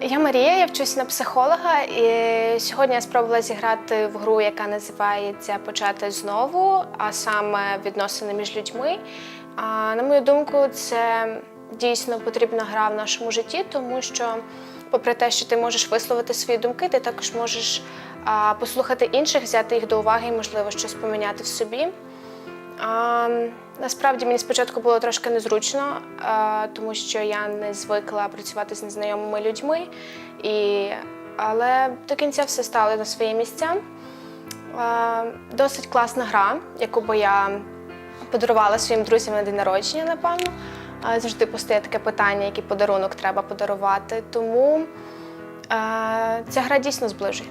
Я Марія, я вчусь на психолога, і сьогодні я спробувала зіграти в гру, яка називається Почати знову, а саме відносини між людьми. А, на мою думку, це дійсно потрібна гра в нашому житті, тому що, попри те, що ти можеш висловити свої думки, ти також можеш послухати інших, взяти їх до уваги і, можливо, щось поміняти в собі. А, насправді мені спочатку було трошки незручно, а, тому що я не звикла працювати з незнайомими людьми, і, але до кінця все стало на свої місця. А, досить класна гра, яку би я подарувала своїм друзям на день народження, напевно. А, завжди постає таке питання, який подарунок треба подарувати. Тому а, ця гра дійсно зближує.